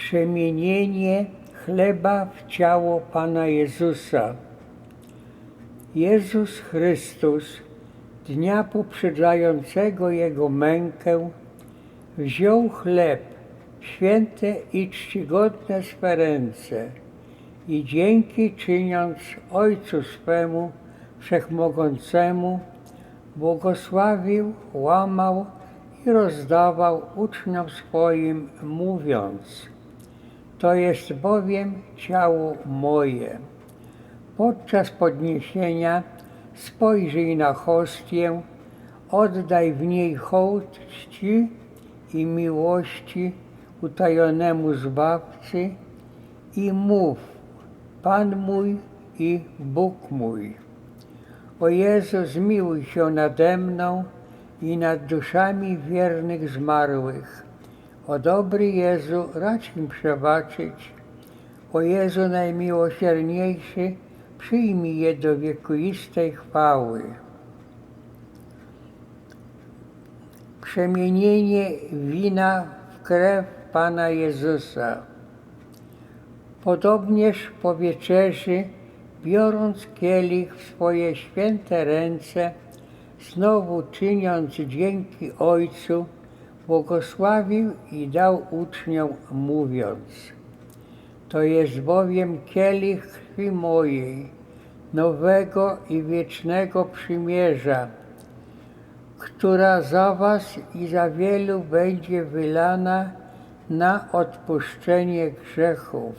przemienienie chleba w ciało Pana Jezusa. Jezus Chrystus, dnia poprzedzającego Jego mękę, wziął chleb święte i czcigodne swe ręce i dzięki czyniąc Ojcu swemu Wszechmogącemu, błogosławił, łamał i rozdawał uczniom swoim, mówiąc: To jest bowiem ciało moje. Podczas podniesienia spojrzyj na hostię, oddaj w niej hołd czci i miłości utajonemu Zbawcy i mów: Pan mój i Bóg mój. O Jezu, zmiłuj się nade mną i nad duszami wiernych zmarłych. O dobry Jezu, racz im przebaczyć. O Jezu najmiłosierniejszy, przyjmij je do wiekuistej chwały. Przemienienie wina w krew Pana Jezusa. Podobnież po wieczerzy, biorąc kielich w swoje święte ręce, znowu czyniąc dzięki Ojcu, błogosławił i dał uczniom, mówiąc: To jest bowiem kielich krwi mojej, nowego i wiecznego przymierza, która za was i za wielu będzie wylana na odpuszczenie grzechów.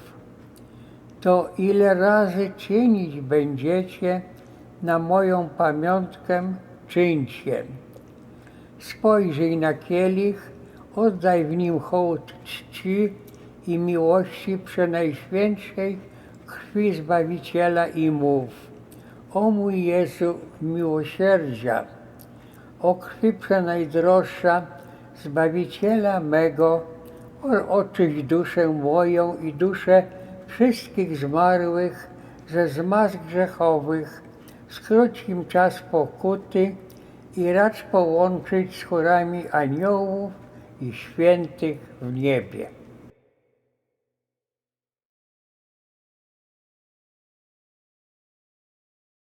To ile razy czynić będziecie na moją pamiątkę, czyńcie. Spojrzyj na kielich, oddaj w nim hołd czci i miłości przenajświętszej krwi Zbawiciela i mów. O mój Jezu miłosierdzia, o krwi przenajdroższa Zbawiciela mego, oczyść duszę moją i duszę wszystkich zmarłych ze zmaz grzechowych, skróć im czas pokuty i racz połączyć z chórami aniołów i świętych w niebie.